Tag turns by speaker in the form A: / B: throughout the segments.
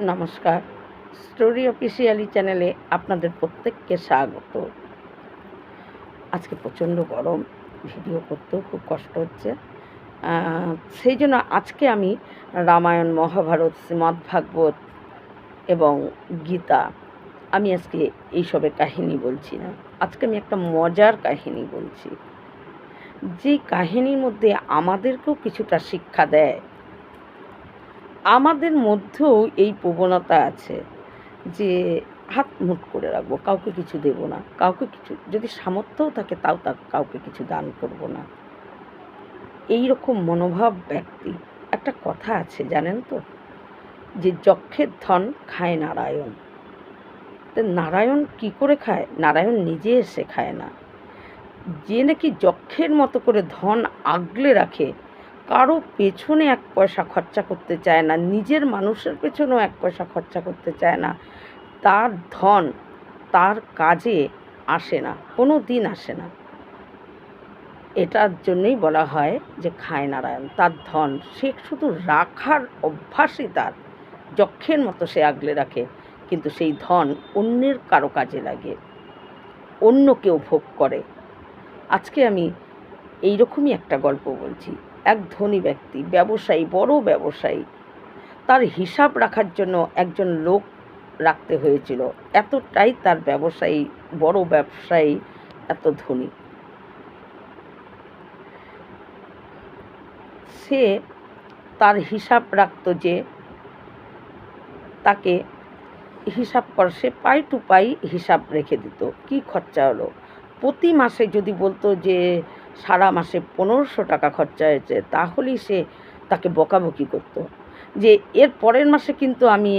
A: নমস্কার। Story officially চ্যানেলে আপনাদের প্রত্যেককে স্বাগত। আজকে প্রচণ্ড গরম, ভিডিও করতেও খুব কষ্ট হচ্ছে। সেই জন্য আজকে আমি রামায়ণ, মহাভারত, শ্রীমদ্ ভাগবত এবং গীতা আমি আজকে এইসবের কাহিনী বলছি না। আজকে আমি একটা মজার কাহিনী বলছি। যে কাহিনীর মধ্যে আমাদেরকেও কিছুটা শিক্ষা দেয় আমাদের মধ্যেও এই প্রবণতা আছে যে হাত মুঠ করে রাখব, কাউকে কিছু দেব না, কাউকে কিছু, যদি সামর্থ্যও থাকে তাও তা কাউকে কিছু দান করব না। এই রকম মনোভাব ব্যক্তি, একটা কথা আছে জানেন তো, যে যক্ষের ধন খায় নারায়ণ। তো নারায়ণ কি করে খায়? নারায়ণ নিজে এসে খায় না। যে নাকি যক্ষের মতো করে ধন আগলে রাখে কারও পেছনে এক পয়সা খরচা করতে চায় না, নিজের মানুষের পেছনেও এক পয়সা খরচা করতে চায় না। তার ধন তার কাজে আসে না কোনো দিন আসে না। এটার জন্যই বলা হয় যে খায় নারায়ণ তার ধন সে শুধু রাখার অভ্যাসই তার, যক্ষের মতো সে আগলে রাখে, কিন্তু সেই ধন অন্যের কারও কাজে লাগে অন্য কেউ ভোগ করে। আজকে আমি এইরকমই একটা গল্প বলছি। এক ধনী ব্যক্তি, ব্যবসায়ী, বড় ব্যবসায়ী। তার হিসাব রাখার জন্য একজন লোক রাখতে হয়েছিল। এতটাই তার ব্যবসায়ী, বড় ব্যবসায়ী, এত ধনী। সে তার হিসাব রাখতো যে তাকে হিসাব কর, সে পাই টু পাই হিসাব রেখে দিত। কি খরচা হলো? প্রতি মাসে যদি বলতো যে সারা মাসে পনেরোশো টাকা খরচা হয়েছে, তাহলেই সে তাকে বকাবকি করতো। যে এর পরের মাসে কিন্তু আমি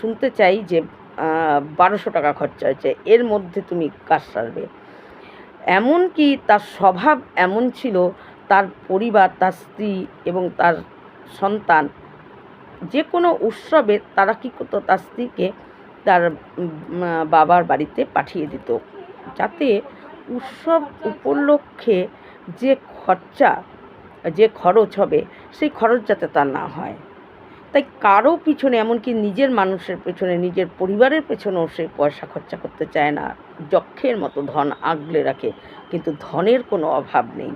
A: শুনতে চাই যে বারোশো টাকা খরচা হয়েছে, এর মধ্যে তুমি কাজ সারবে? এমনকি তার স্বভাব এমন ছিল, তার পরিবার, তার স্ত্রী এবং তার সন্তান, যে কোনো উৎসবে তারা কী করতো, তার স্ত্রীকে তার বাবার বাড়িতে পাঠিয়ে দিত। যাতে উৎসব উপলক্ষে যে খরচা, যে খরচ হবে, সেই খরচ যাতে তার না হয়। তাই কারও পিছনে, এমনকি নিজের মানুষের পেছনে, নিজের পরিবারের পেছনেও সে পয়সা খরচা করতে চায় না। যক্ষের মতো ধন আগলে রাখে, কিন্তু ধনের কোনো অভাব নেই।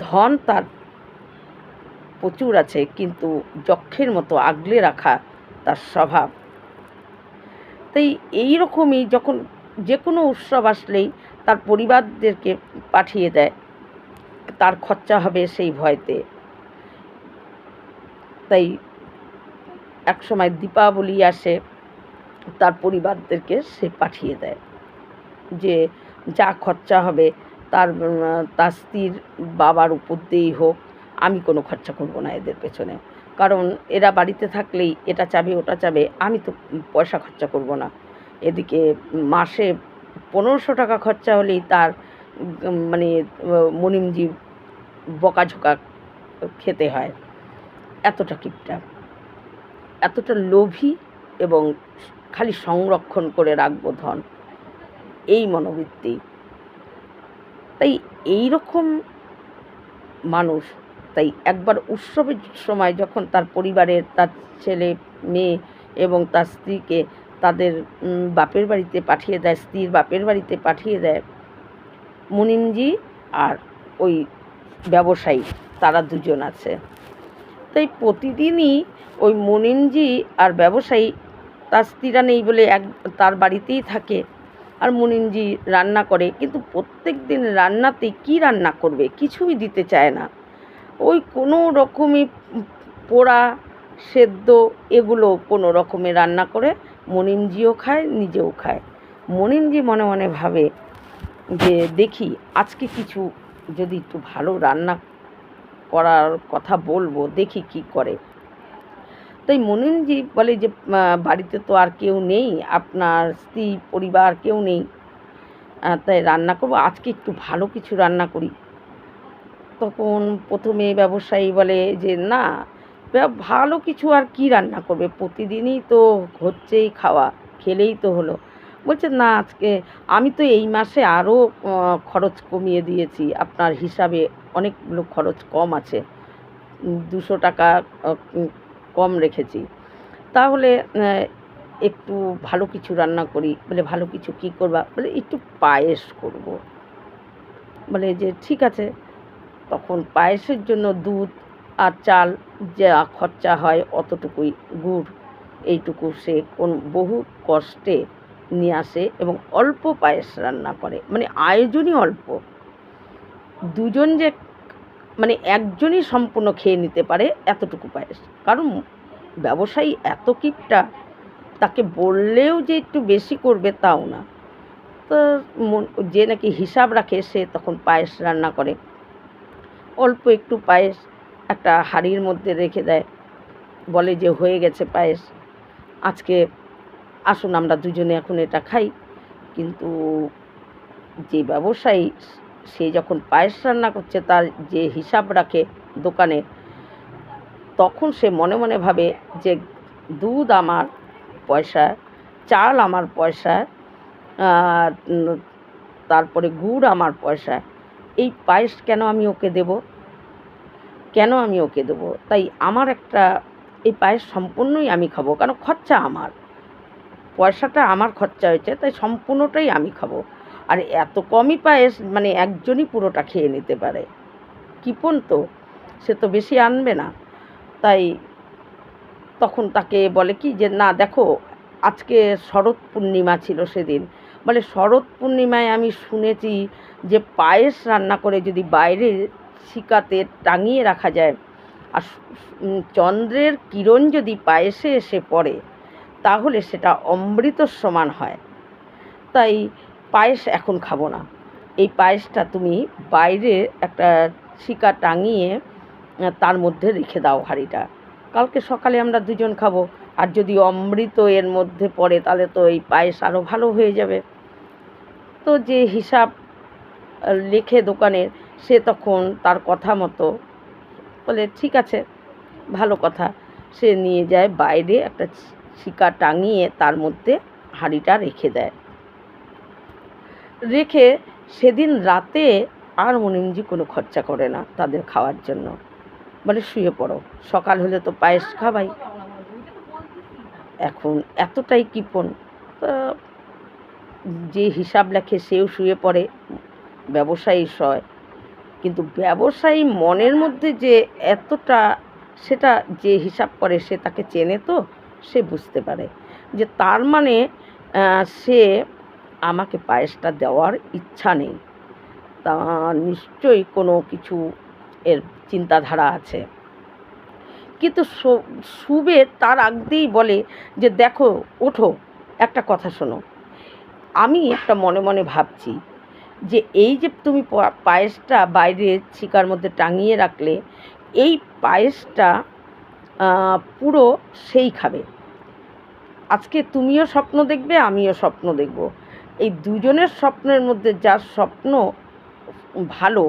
A: ধন তার প্রচুর আছে, কিন্তু যক্ষের মতো আগলে রাখা তার স্বভাব। তাই এই রকমই যখন যে কোনো উৎসব আসলেই তার পরিবারদেরকে পাঠিয়ে দেয়। তার খরচা হবে সেই ভয়তে। তাই এক সময় দীপাবলি আসে, তার পরিবারদেরকে সে পাঠিয়ে দেয়। যে যা খরচা হবে তার তার স্ত্রীর বাবার উপর দিয়েই হোক, আমি কোনো খরচা করব না এদের পেছনে। কারণ এরা বাড়িতে থাকলেই এটা চাবে, ওটা চাবে, আমি তো পয়সা খরচা করব না। এদিকে মাসে পনেরোশো টাকা খরচা হলেই তার মানে মনিমজি বকাঝোকা খেতে হয়। এতটা কিপটা। এতটা লোভী এবং খালি সংরক্ষণ করে রাখব ধন। এই মনোবৃত্তি। তাই এই রকম মানুষ, তাই একবার উৎসবের সময় যখন তার পরিবারের, তার ছেলে, মেয়ে এবং তার স্ত্রীকে তাদের বাপের বাড়িতে পাঠিয়ে দেয়, স্ত্রীর বাপের বাড়িতে পাঠিয়ে দেয়। মুনিমজি আর ওই ব্যবসায়ী, তারা দুজন আছে। তাই প্রতিদিনই ওই মুনিমজি আর ব্যবসায়ী, তার স্ত্রীরা নেই বলে এক, তার বাড়িতেই থাকে আর মুনিমজি রান্না করে। কিন্তু প্রত্যেক দিন রান্নাতে কি রান্না করবে কিছুই দিতে চায় না। ওই কোনো রকমই পোড়া, সেদ্ধ এগুলো কোনো রকমে রান্না করে মনিমজিও খায়, নিজেও খায়। মনিমজি মনে মনে ভাবে যে, দেখি, আজকে কিছু যদি একটু ভালো রান্না করার কথা বলব, দেখি কি করে। তাই মনিমজি বলে যে বাড়িতে তো আর কেউ নেই, আপনার স্ত্রী, পরিবার কেউ নেই। তাই রান্না করব, আজকে একটু ভালো কিছু রান্না করি। তখন প্রথমে ব্যবসায়ী বলে যে, না ভালো কিছু আর কি রান্না করবে? প্রতিদিনই তো হচ্ছেই খাওয়া, খেলেই তো হলো। বলছে, না, আজকে আমি তো এই মাসে আরও খরচ কমিয়ে দিয়েছি। আপনার হিসাবে অনেকগুলো খরচ কম আছে। দুশো টাকা কম রেখেছি। তাহলে একটু ভালো কিছু রান্না করি। বলে, ভালো কিছু কী করবা? বলে, একটু পায়েস করব। বলে, যে, ঠিক আছে। তখন পায়েসের জন্য দুধ আর চাল যা খরচা হয় অতটুকুই গুড়। এইটুকু সে কোন বহু কষ্টে নিয়ে আসে এবং অল্প পায়েস রান্না করে। মানে আয়োজনই অল্প। দুজন যে মানে একজনই সম্পূর্ণ খেয়ে নিতে পারে এতটুকু পায়েস। কারণ ব্যবসায়ী এত কিপটা, তাকে বললেও যে একটু বেশি করবে তাও না। তো যে নাকি হিসাব রাখে সে তখন পায়েস রান্না করে। অল্প একটু পায়েস একটা হাঁড়ির মধ্যে রেখে দেয়। বলে যে, হয়ে গেছে পায়েস। আজকে আসুন, আমরা দুজনে এখন এটা খাই। কিন্তু যে ব্যবসায়ী, সে যখন পায়েস রান্না করছে, তার যে হিসাব রাখে দোকানে, তখন সে মনে মনে ভাবে যে, দুধ আমার পয়সা, চাল আমার পয়সা তারপরে গুড় আমার পয়সা। এই পায়েস কেন আমি ওকে দেব? কেন আমি ওকে দেবো? তাই আমার একটা, এই পায়েস সম্পূর্ণই আমি খাব, কারণ খরচা আমার। পয়সাটা আমার খরচা হয়েছে, তাই সম্পূর্ণটাই আমি খাব। আর এত কমই পায়েস মানে একজনই পুরোটা খেয়ে নিতে পারে। কিপন তো, সে তো বেশি আনবে না। তাই তখন তাকে বলে কি যে, না, দেখো, আজকে শরৎ পূর্ণিমা ছিল সেদিন। বলে, শরৎ পূর্ণিমায় আমি শুনেছি যে পায়েস রান্না করে যদি বাইরে শিকাতে টাঙিয়ে রাখা যায়। আর চন্দ্রের কিরণ যদি পায়েসে এসে পড়ে, তাহলে সেটা অমৃতর সমান হয়। তাই পায়েস এখন খাব না। এই পায়েসটা তুমি বাইরে একটা শিকা টাঙিয়ে তার মধ্যে রেখে দাও হাঁড়িটা। কালকে সকালে আমরা দুজন খাব। আর যদি অমৃত এর মধ্যে পড়ে, তাহলে তো এই পায়েস আরও ভালো হয়ে যাবে। তো যে হিসাব লেখে দোকানের সে তখন তার কথা মতো বলে, ঠিক আছে, ভালো কথা। সে নিয়ে যায় বাইরে একটা শিকা টাঙিয়ে তার মধ্যে হাঁড়িটা রেখে দেয়। রেখে সেদিন রাতে আর মনিমজি কোনো খরচা করে না তাদের খাওয়ার জন্য। বলে, শুয়ে পড়ো, সকাল হলে তো পায়েস খাবাই। এখন এতটাই কিপন তা যে হিসাব লেখে সেও শুয়ে পড়ে, ব্যবসায়ী সয়। কিন্তু ব্যবসায়ী মনের মধ্যে যে এতটা সেটা যে হিসাব করে সে তাকে চেনে তো, সে বুঝতে পারে। যে তার মানে সে আমাকে পায়েসটা দেওয়ার ইচ্ছা নেই। তা নিশ্চয়ই কোনো কিছু এর চিন্তাধারা আছে। কিন্তু সুবে তার আগতেই বলে যে, দেখো, ওঠো, একটা কথা শোনো। আমি একটা মনে মনে ভাবছি যে এই যে তুমি পায়েসটা বাইরে শিকার মধ্যে টাঙিয়ে রাখলে, এই পায়েসটা পুরো সেই খাবে। আজকে তুমিও স্বপ্ন দেখবে, আমিও স্বপ্ন দেখব। এই দুজনের স্বপ্নের মধ্যে যার স্বপ্ন ভালো,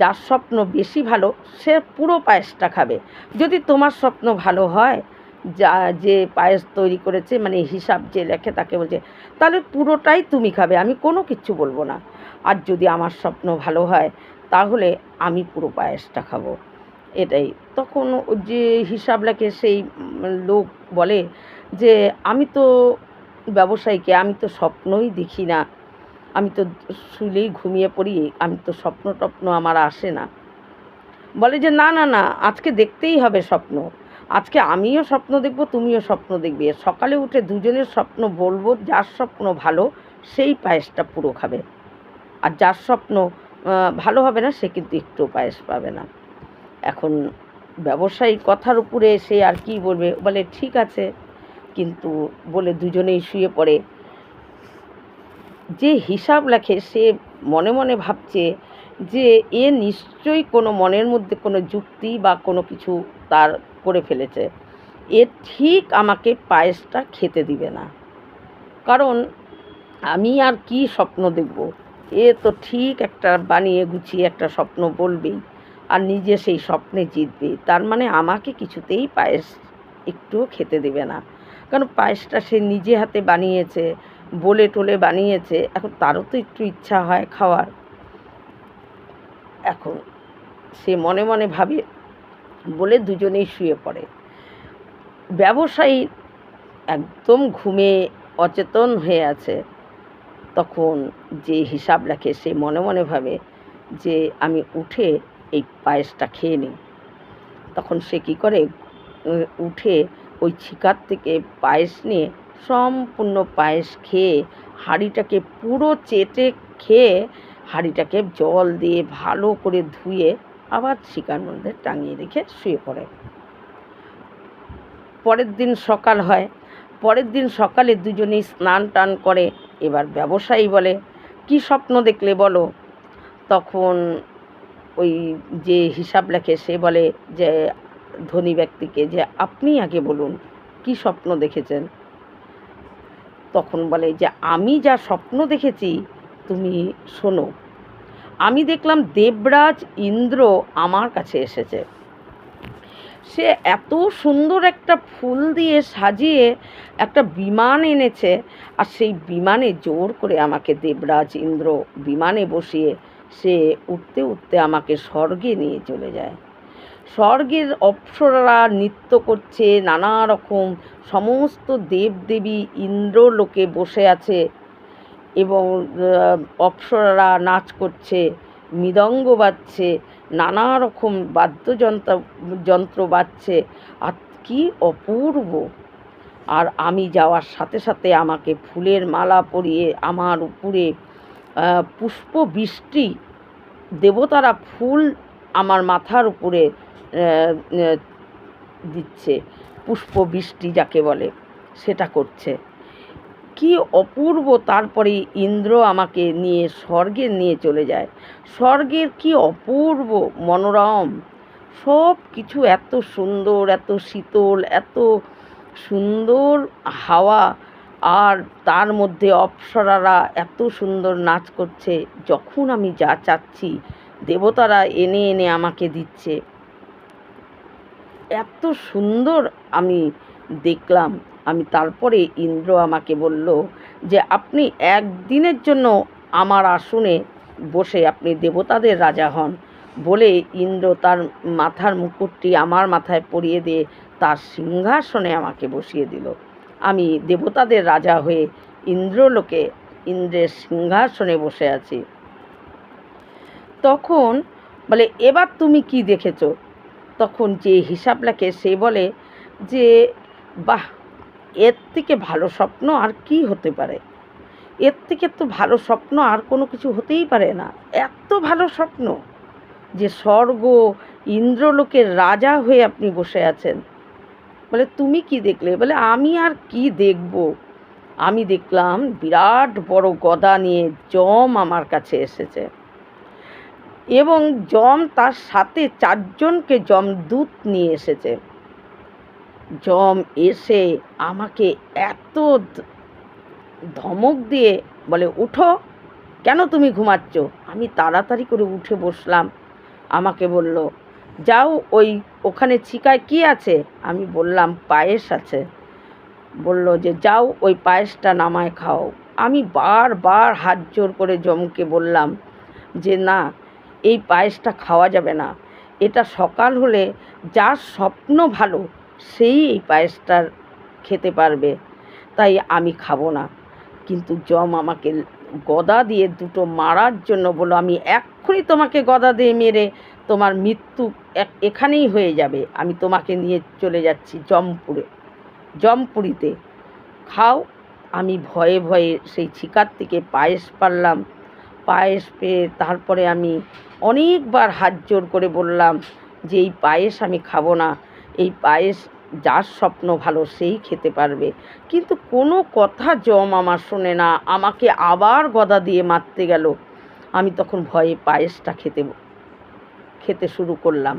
A: যার স্বপ্ন বেশি ভালো, সে পুরো পায়েসটা খাবে। যদি তোমার স্বপ্ন ভালো হয় যা, যে পায়েস তৈরি করেছে মানে হিসাব যে লেখে তাকে বলছে, তাহলে পুরোটাই তুমি খাবে, আমি কোনো কিছু বলব না। আর যদি আমার স্বপ্ন ভালো হয়, তাহলে আমি পুরো পায়েসটা খাব। এটাই। তখন যে হিসাব লেখে সেই লোক বলে যে, আমি তো ব্যবসায়ীকে, আমি তো স্বপ্নই দেখি না। আমি তো শুলেই ঘুমিয়ে পড়ি, আমি তো স্বপ্ন টপ্ন আমার আসে না। বলে যে, না না না, আজকে দেখতেই হবে স্বপ্ন। আজকে আমিও স্বপ্ন দেখব, তুমিও স্বপ্ন দেখবে। সকালে উঠে দুজনের স্বপ্ন বলব, যার স্বপ্ন ভালো, সেই পায়েসটা পুরো খাবে। আর যার স্বপ্ন ভালো হবে না, সে কিন্তু একটু পায়েস পাবে না। এখন ব্যবসায়ী কথার উপরে সে আর কি বলবে? বলে, ঠিক আছে। কিন্তু বলে দুজনেই শুয়ে পড়ে। যে হিসাব লেখে, সে মনে মনে ভাবছে যে এ নিশ্চয়ই কোনো মনের মধ্যে কোনো যুক্তি বা কোনো কিছু তার করে ফেলেছে। এ ঠিক আমাকে পায়েসটা খেতে দিবে না। কারণ আমি আর কি স্বপ্ন দেখব? এ তো ঠিক একটা বানিয়ে গুছিয়ে একটা স্বপ্ন বলবেই আর নিজে সেই স্বপ্নে জিতবে। তার মানে আমাকে কিছুতেই পায়েস একটুও খেতে দেবে না। কারণ পায়েসটা সে নিজে হাতে বানিয়েছে, বলে টোলে বানিয়েছে, এখন তারও তো একটু ইচ্ছা হয় খাওয়ার। এখন। সে মনে মনে ভাবে, বলে দুজনেই শুয়ে পড়ে। ব্যবসায়ী একদম ঘুমে অচেতন হয়ে আছে। তখন যে হিসাব রাখে, সে মনে মনে ভাবে যে, আমি উঠে এই পায়েসটা খেয়ে নিই। তখন সে কী করে? উঠে ওই ছিকার থেকে পায়েস নিয়ে সম্পূর্ণ পায়েস খেয়ে, হাঁড়িটাকে পুরো চেটে খেয়ে হাঁড়িটাকে জল দিয়ে ভালো করে ধুয়ে আবার শিকার মধ্যে টাঙিয়ে রেখে শুয়ে পড়ে। পরের দিন সকাল হয়। পরের দিন সকালে দুজনেই স্নান টান করে। এবার ব্যবসায়ী বলে, কি স্বপ্ন দেখলে বলো? তখন ওই যে হিসাব লেখে সে বলে যে, ধনী ব্যক্তিকে যে আপনি আগে বলুন, কি স্বপ্ন দেখেছেন? তখন বলে যে, আমি যা স্বপ্ন দেখেছি, তুমি শোনো। আমি দেখলাম দেবরাজ ইন্দ্র আমার কাছে এসেছে। সে এত সুন্দর একটা ফুল দিয়ে সাজিয়ে একটা বিমান এনেছে আর সেই বিমানে জোর করে আমাকে দেবরাজ ইন্দ্র বিমানে বসিয়ে সে উঠতে উঠতে আমাকে স্বর্গে নিয়ে চলে যায়। স্বর্গের অপ্সরারা নৃত্য করছে, নানা রকম সমস্ত দেবদেবী ইন্দ্রলোকে বসে আছে এবং অপ্সরারা নাচ করছে, মৃদঙ্গ বাজছে, নানা রকম বাদ্যযন্ত্র, যন্ত্র বাজছে। আর কি অপূর্ব! আর আমি যাওয়ার সাথে সাথে আমাকে ফুলের মালা পরিয়ে আমার উপরে পুষ্প বৃষ্টি দেবতারা ফুল আমার মাথার উপরে দিচ্ছে। পুষ্প বৃষ্টি যাকে বলে, সেটা করছে। কি অপূর্ব তারপরে ইন্দ্র আমাকে নিয়ে স্বর্গে নিয়ে চলে যায়। স্বর্গের কি অপূর্ব মনোরম! সব কিছু এত সুন্দর, এত শীতল, এত সুন্দর হাওয়া, আর তার মধ্যে অপ্সরারা এত সুন্দর নাচ করছে, যখন আমি যা চাচ্ছি, দেবতারা এনে এনে আমাকে দিচ্ছে। এত সুন্দর আমি দেখলাম। আমি তারপরে ইন্দ্র আমাকে বলল যে, আপনি একদিনের জন্য আমার আসনে বসে আপনি দেবতাদের রাজা হন। বলে ইন্দ্র তার মাথার মুকুটটি আমার মাথায় পরিয়ে দিয়ে তার সিংহাসনে আমাকে বসিয়ে দিল। আমি দেবতাদের রাজা হয়ে ইন্দ্রলোকে ইন্দ্রের সিংহাসনে বসে আছি। তখন বলে, এবার তুমি কি দেখেছ? তখন যে হিসাব লেখে সে বলে যে, বাহ এর থেকে ভালো স্বপ্ন আর কি হতে পারে? এর থেকে তো ভালো স্বপ্ন আর কোনো কিছু হতেই পারে না। এত ভালো স্বপ্ন যে স্বর্গ, ইন্দ্রলোকের রাজা হয়ে আপনি বসে আছেন। বলে, তুমি কি দেখলে? বলে, আমি আর কি দেখব? আমি দেখলাম বিরাট বড় গদা নিয়ে জম আমার কাছে এসেছে। এবং জম তার সাথে চারজনকে জমদূত নিয়ে এসেছে। জম এসে আমাকে এত ধমক দিয়ে বলে, উঠো। কেন তুমি ঘুমাচ্ছ? আমি তাড়াতাড়ি করে উঠে বসলাম। আমাকে বলল, যাও ওই ওখানে চিকায় কি আছে? আমি বললাম, পায়েস আছে। বলল যে, যাও ওই পায়েসটা নামায় খাও। আমি বারবার হাত জোর করে জমকে বললাম যে, না, এই পায়েসটা খাওয়া যাবে না। এটা সকাল হলে যার স্বপ্ন ভালো সেই এই পায়েসটার খেতে পারবে, তাই আমি খাব না। কিন্তু জম আমাকে গদা দিয়ে দুটো মারার জন্য বলল, আমি এক্ষুনি তোমাকে গদা দিয়ে মেরে তোমার মৃত্যু এখানেই হয়ে যাবে। আমি তোমাকে নিয়ে চলে যাচ্ছি জমপুরে, জমপুরিতে। খাও। আমি ভয়ে ভয়ে সেই ছিকার থেকে পায়েস পারলাম। পায়েস পেয়ে তারপরে আমি অনেকবার হাত জোর করে বললাম যে, এই পায়েস আমি খাব না। এই পায়েস যার স্বপ্ন ভালো সেই খেতে পারবে। কিন্তু কোনো কথা জম আমার শোনে না, আমাকে আবার গদা দিয়ে মারতে গেল। আমি তখন ভয়ে পায়েসটা খেতে খেতে শুরু করলাম।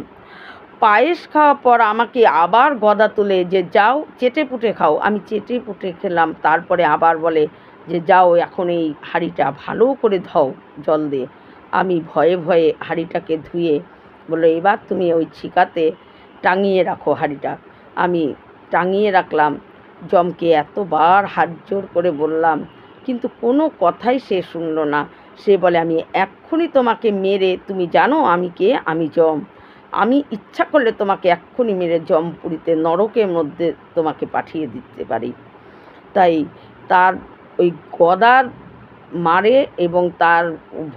A: পায়েস খাওয়ার পর আমাকে আবার গদা তুলে যে, যাও চেটে পুটে খাও। আমি চেটে পুটে খেলাম, তারপরে আবার বলে যে, যাও, এখন এই হাঁড়িটা ভালো করে ধও জল দিয়ে। আমি ভয়ে ভয়ে হাঁড়িটাকে ধুয়ে বলল, এবার তুমি ওই ছিকাতে টাঙিয়ে রাখো হাঁড়িটা। আমি টাঙিয়ে রাখলাম, জমকে এতবার হাত জোর করে বললাম, কিন্তু কোনো কথাই সে শুনলো না। সে বলে, আমি এক্ষুনি তোমাকে মেরে, তুমি জানো আমি কে? আমি জম। আমি ইচ্ছা করলে তোমাকে এক্ষুনি মেরে জমপুরিতে নরকের মধ্যে তোমাকে পাঠিয়ে দিতে পারি। তাই তার ওই গদার মারে এবং তার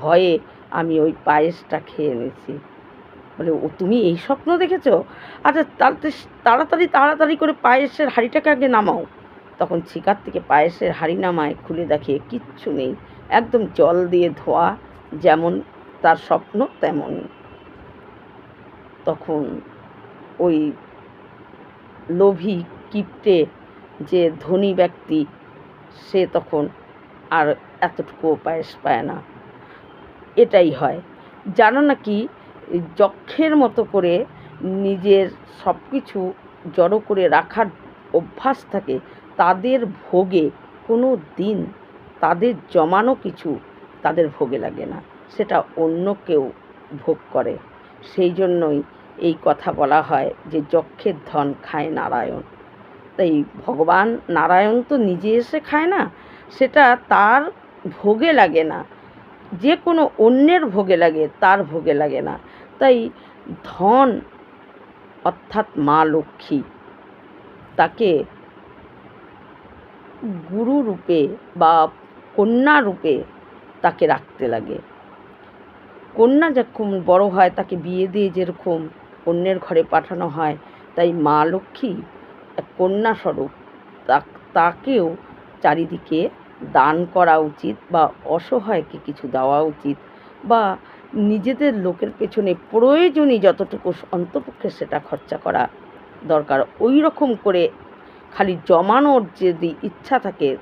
A: ভয়ে আমি ওই পায়েসটা খেয়ে নিয়েছি। বলে, ও, তুমি এই স্বপ্ন দেখেছ? আচ্ছা তাড়াতাড়ি তাড়াতাড়ি তাড়াতাড়ি করে পায়েসের হাঁড়িটাকে আগে নামাও। তখন শিকার থেকে পায়েসের হাঁড়ি নামায়, খুলে দেখে কিচ্ছু নেই, একদম জল দিয়ে ধোয়া, যেমন তার স্বপ্ন তেমনই। তখন ওই লোভী কিপ্টে যে ধনী ব্যক্তি, সে তখন আর এতটুকুও পায়েস পায় না। এটাই হয়। জানো নাকি যক্ষের মতো করে নিজের সব কিছু জড়ো করে রাখার অভ্যাস থাকে, তাদের ভোগে কোনো দিন তাদের জমানো কিছু তাদের ভোগে লাগে না। সেটা অন্য কেউ ভোগ করে। সেই জন্যই এই কথা বলা হয় যে যক্ষের ধন খায় নারায়ণ। তাই ভগবান নারায়ণ তো নিজে এসে খায় না, সেটা তার ভোগে লাগে না। যে কোনো অন্যের ভোগে লাগে, তার ভোগে লাগে না। তাই ধন অর্থাৎ মা লক্ষ্মী তাকে গুরু রূপে বা কন্যা রূপে তাকে রাখতে লাগে। কন্যা যখন বড় হয়, তাকে বিয়ে দিয়ে যেরকম অন্যের ঘরে পাঠানো হয়, তাই মা লক্ষ্মী এক কন্যা স্বরূপ। তাকেও চারিদিকে দান করা উচিত বা অসহায়কে কিছু দেওয়া উচিত বা নিজেদের লোকের পেছনে প্রয়োজনই যতটুকু অন্তপক্ষে সেটা খরচা করা দরকার। ওই রকম করে খালি জমানোর যদি ইচ্ছা থাকে,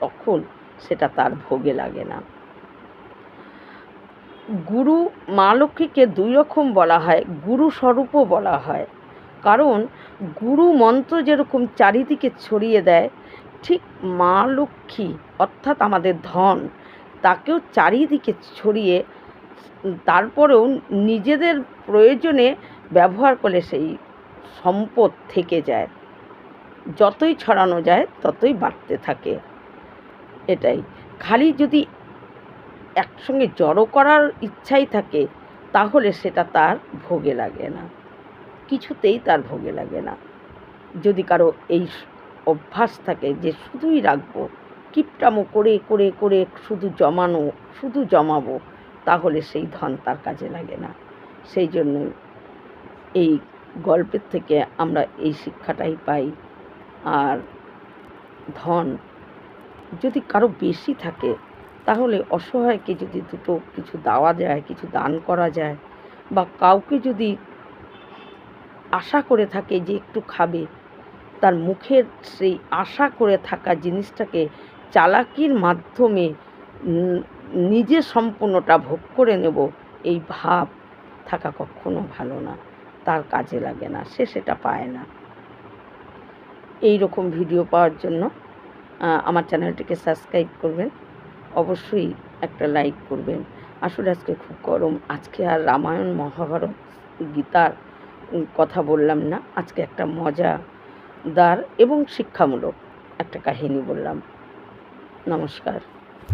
A: তখন সেটা তার ভোগে লাগে না। গুরু মা লক্ষ্মীকে দুই রকম বলা হয়, গুরু স্বরূপও বলা হয়। কারণ গুরু মন্ত্র যেরকম চারিদিকে ছড়িয়ে দেয়, ঠিক মা লক্ষ্মী অর্থাৎ আমাদের ধন, তাকেও চারিদিকে ছড়িয়ে তারপরেও নিজেদের প্রয়োজনে ব্যবহার করলে সেই সম্পদ থেকে যায়। যতই ছড়ানো যায়, ততই বাড়তে থাকে। এটাই। খালি যদি একসঙ্গে জড়ো করার ইচ্ছাই থাকে, তাহলে সেটা তার ভোগে লাগে না। কিছুতেই তার ভোগে লাগে না। যদি কারও এই অভ্যাস থাকে যে শুধুই রাখব, কিপটামো করে করে করে শুধু জমানো, শুধু জমাবো তাহলে সেই ধন তার কাজে লাগে না। সেই জন্য এই গল্পের থেকে আমরা এই শিক্ষাটাই পাই। আর ধন যদি কারও বেশি থাকে, তাহলে অসহায়কে যদি দুটো কিছু দেওয়া যায়, কিছু দান করা যায় বা কাউকে যদি আশা করে থাকে যে একটু খাবে, তার মুখের সেই আশা করে থাকা জিনিসটাকে চালাকির মাধ্যমে নিজে সম্পূর্ণটা ভোগ করে নেব, এই ভাব থাকা কখনো ভালো না, তার কাজে লাগে না, সে সেটা পায় না। এই রকম ভিডিও পাওয়ার জন্য আমার চ্যানেলটিকে সাবস্ক্রাইব করবেন, অবশ্যই একটা লাইক করবেন। আসলে আজকে খুব গরম, আজকে আর রামায়ণ মহাভারত গীতার কথা বললাম না, আজকে একটা মজাদার এবং শিক্ষামূলক একটা কাহিনী বললাম। নমস্কার।